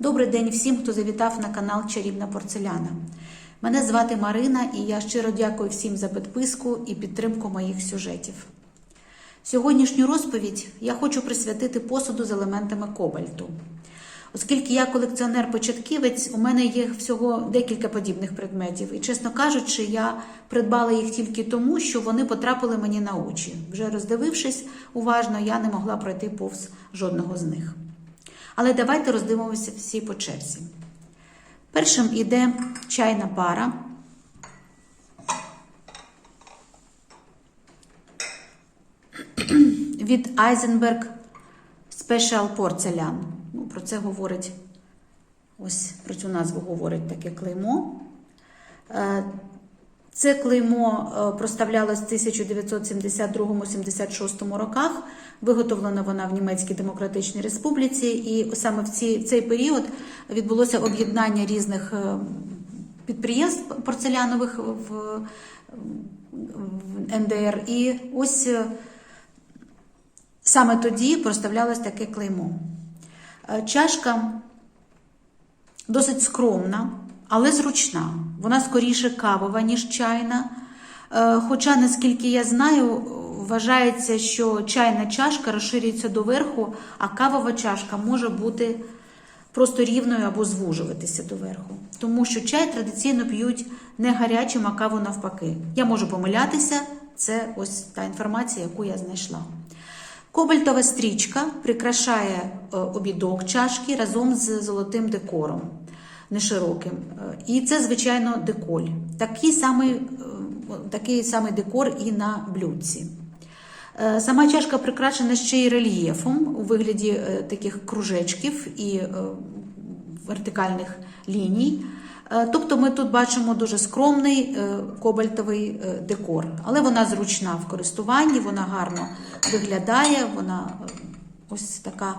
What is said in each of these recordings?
Добрий день всім, хто завітав на канал Чарівна Порцеляна. Мене звати Марина, і я щиро дякую всім за підписку і підтримку моїх сюжетів. Сьогоднішню розповідь я хочу присвятити посуду з елементами кобальту. Оскільки я колекціонер-початківець, у мене є всього декілька подібних предметів. І, чесно кажучи, я придбала їх тільки тому, що вони потрапили мені на очі. Вже роздивившись уважно, я не могла пройти повз жодного з них. Але давайте роздивимося всі по черзі. Першим іде чайна пара. Від Eisenberg Special Porcelain. Ну, про це говорить, ось про цю назву говорить таке клеймо. Це клеймо е, проставлялось в 1972-76 роках. Виготовлена вона в Німецькій Демократичній Республіці, і саме в ці, цей період відбулося об'єднання різних е, підприємств порцелянових в, в НДР. І ось е, саме тоді проставлялось таке клеймо. Чашка досить скромна, але зручна. Вона скоріше кавова, ніж чайна. Е, Хоча, наскільки я знаю, вважається, що чайна чашка розширюється доверху, а кавова чашка може бути просто рівною або звужуватися доверху. Тому що чай традиційно п'ють не гарячим, а каву навпаки. Я можу помилятися, це ось та інформація, яку я знайшла. Кобальтова стрічка прикрашає е, обідок чашки разом з золотим декором, нешироким. Е, І це, звичайно, деколь. Такий самий, е, такий самий декор і на блюдці. Е, Сама чашка прикрашена ще й рельєфом у вигляді е, таких кружечків і вертикальних ліній. Тобто ми тут бачимо дуже скромний кобальтовий декор, але вона зручна в користуванні, вона гарно виглядає, вона ось така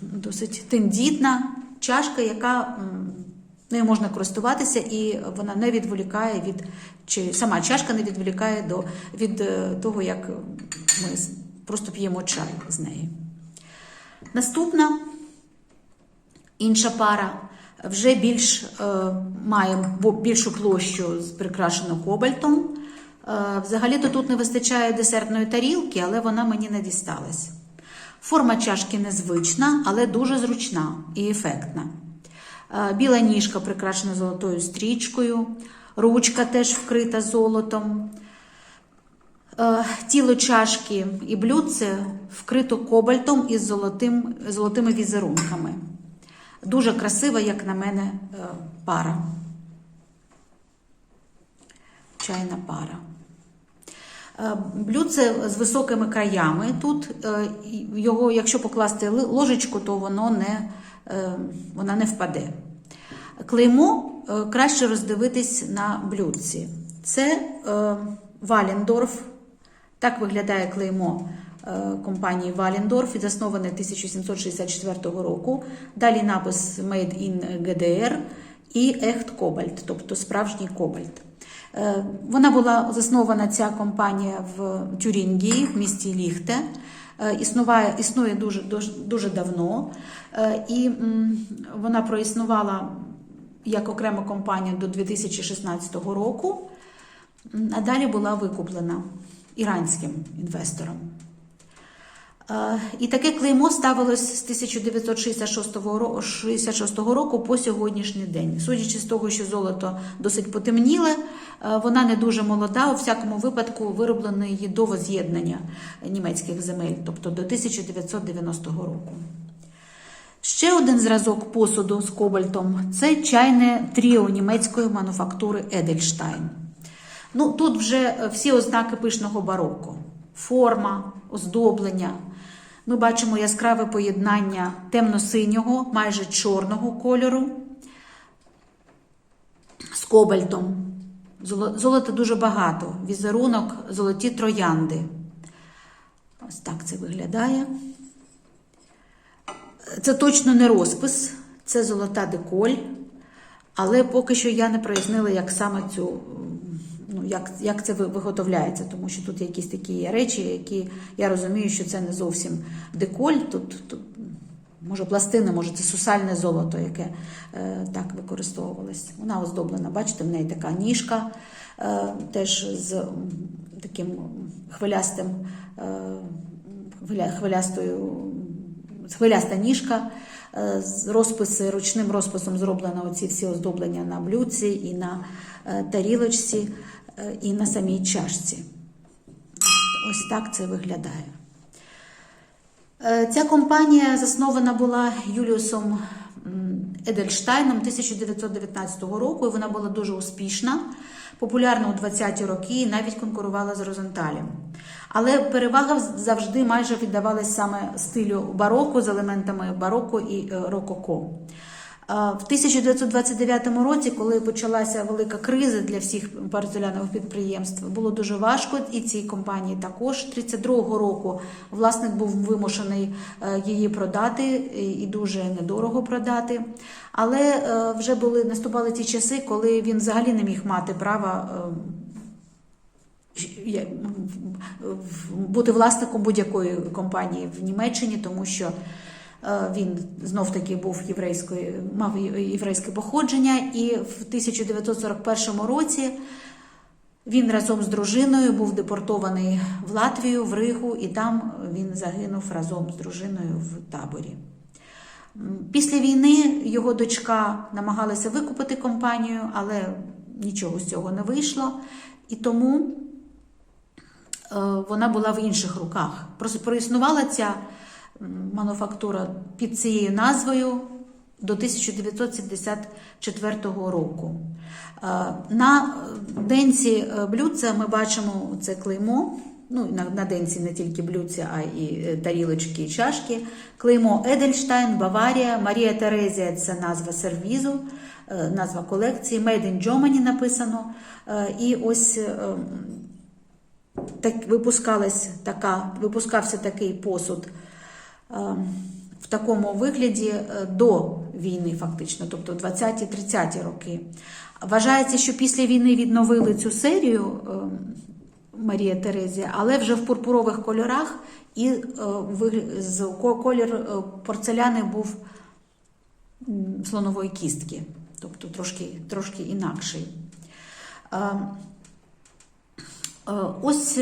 досить тендітна чашка, яка нею можна користуватися, і вона не відволікає від чи сама чашка не відволікає до, від е, того, як ми просто п'ємо чай з неї. Наступна інша пара вже більш е, має більшу площу з прикрашено кобальтом. Е, Взагалі-то тут не вистачає десертної тарілки, але вона мені не дісталась. Форма чашки незвична, але дуже зручна і ефектна. Е, Біла ніжка прикрашена золотою стрічкою, ручка теж вкрита золотом. Е, Тіло чашки і блюдце вкрито кобальтом із золотим, золотими візерунками. Дуже красива, як на мене, е, пара. Чайна пара. Е, Блюдце з високими краями. Тут е, його, якщо покласти ложечку, то воно не, е, вона не впаде. Клеймо краще роздивитись на блюдці. Це Валендорф. Так виглядає клеймо компанії Валендорф, засноване 1764 року. Далі напис Made in GDR і Echt Кобальт, тобто справжній кобальт. Е, Вона була заснована ця компанія в Тюрінгії, в місті Ліхте. Е, Існуває, існує дуже, дуже, дуже давно, Е, і вона проіснувала як окрема компанія до 2016 року, а далі була викуплена іранським інвестором. І таке клеймо ставилось з 1966 року по сьогоднішній день. Судячи з того, що золото досить потемніле, е, вона не дуже молода, у всякому випадку вироблено її до воз'єднання німецьких земель, тобто до 1990 року. Ще один зразок посуду з кобальтом це чайне тріо німецької мануфактури Едельштайн. Ну, тут вже всі ознаки пишного бароко: форма, оздоблення. Ми бачимо яскраве поєднання темно-синього, майже чорного кольору з кобальтом. Золота дуже багато. Візерунок, золоті троянди. Ось так це виглядає. Це точно не розпис, це золота деколь, але поки що я не прояснила, як саме цю, ну, як, як це виготовляється, тому що тут якісь такі речі, які я розумію, що це не зовсім деколь, тут, тут може пластини, може це сусальне золото, яке е, так використовувалось. Вона оздоблена, бачите, в неї така ніжка, е, теж з таким хвилястим, е, хвилястою, хвиляста ніжка. е, розписи, ручним розписом зроблено оці всі оздоблення на блюдці і на е, тарілочці, і на самій чашці. Ось так це виглядає. Е, Ця компанія заснована була Юліусом Едельштайном 1919 року, і вона була дуже успішна, популярна у 20-ті роки і навіть конкурувала з Розенталем. Але перевага завжди майже віддавалась саме стилю бароко з елементами бароко і е, рококо. В 1929 році, коли почалася велика криза для всіх порцелянових підприємств, було дуже важко, і цій компанії також. 32 року власник був вимушений е, її продати і- дуже недорого продати. Але е, вже були наступали ті часи, коли він взагалі не міг мати права. е, бути власником будь-якої компанії в Німеччині, тому що він знов таки був єврейської, мав єврейське походження, і в 1941 році він разом з дружиною був депортований в Латвію, в Ригу, і там він загинув разом з дружиною в таборі. Після війни його дочка намагалася викупити компанію, але нічого з цього не вийшло. І тому е, вона була в інших руках. Просто проіснувала ця мануфактура під цією назвою до 1974 року. Е, На денці е, блюдця ми бачимо це клеймо. Ну, на, на денці не тільки блюдця, а і е, тарілочки і чашки. Клеймо Едельштайн, Баварія, Марія Терезія це назва сервізу, назва колекції. Made in Germany написано. І ось так випускалась така, випускався такий посуд в такому вигляді е, до війни, фактично, тобто 20-30 роки. Вважається, що після війни відновили цю серію е, Марія Терезія, але вже в пурпурових кольорах, і е, колір е, порцеляни був слонової кістки, тобто трошки, трошки інакший. Е, Е, Ось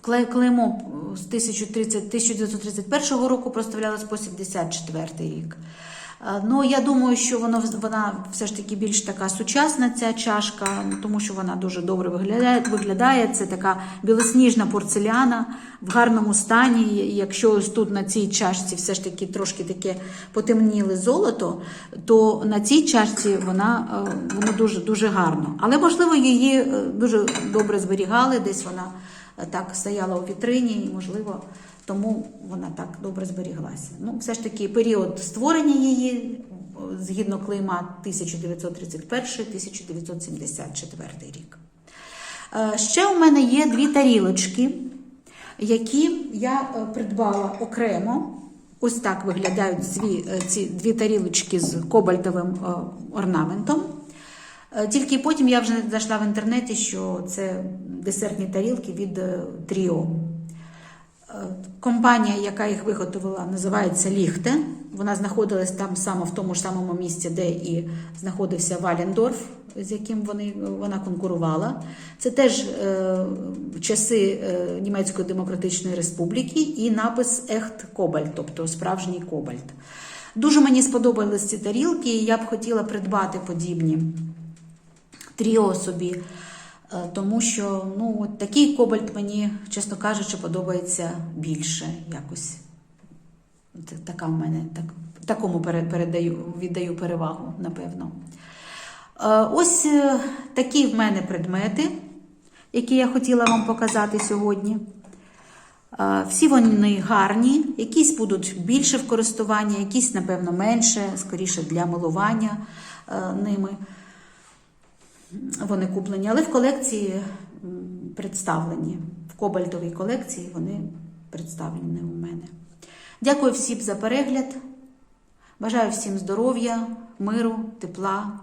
клеймо з 1030 1931 року проставлялось по 74 рік. Е, Ну, я думаю, що воно, вона все ж таки більш така сучасна, ця чашка, ну, тому що вона дуже добре виглядає. виглядає. Це така білосніжна порцеляна в гарному стані. Якщо ось тут на цій чашці все ж таки трошки таке потемніле золото, то на цій чашці вона, е, воно дуже, дуже гарно. Але, можливо, її е, дуже добре зберігали, десь вона е, так стояла у вітрині, і, можливо, тому вона так добре зберіглася. Ну, все ж таки, період створення її, згідно клейма 1931-1974 рік. Е, Ще у мене є дві тарілочки, які я е, придбала окремо. Ось так виглядають ці, ці дві тарілочки з кобальтовим е, орнаментом. Е, Тільки потім я вже знайшла в інтернеті, що це десертні тарілки від е, Тріо. Е, Компанія, яка їх виготовила, називається Ліхте. Вона знаходилась там саме в тому ж самому місці, де і знаходився Валендорф, з яким вони, вона конкурувала. Це теж е, часи е, Німецької Демократичної Республіки і напис Ехт Кобальт, тобто справжній кобальт. Дуже мені сподобались ці тарілки, і я б хотіла придбати подібні тріо собі. Е, Тому що ну, от такий кобальт мені, чесно кажучи, подобається більше якось. Така в мене так, такому передаю, віддаю перевагу, напевно. Е, Ось е, такі в мене предмети, які я хотіла вам показати сьогодні. Всі вони гарні, якісь будуть більше в користуванні, якісь, напевно, менше, скоріше для милування ними вони куплені, але в колекції представлені. В кобальтовій колекції вони представлені у мене. Дякую всім за перегляд. Бажаю всім здоров'я, миру, тепла,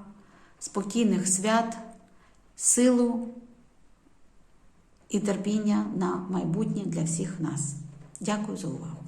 спокійних свят, силу і терпіння на майбутнє для всіх нас. Дякую за увагу.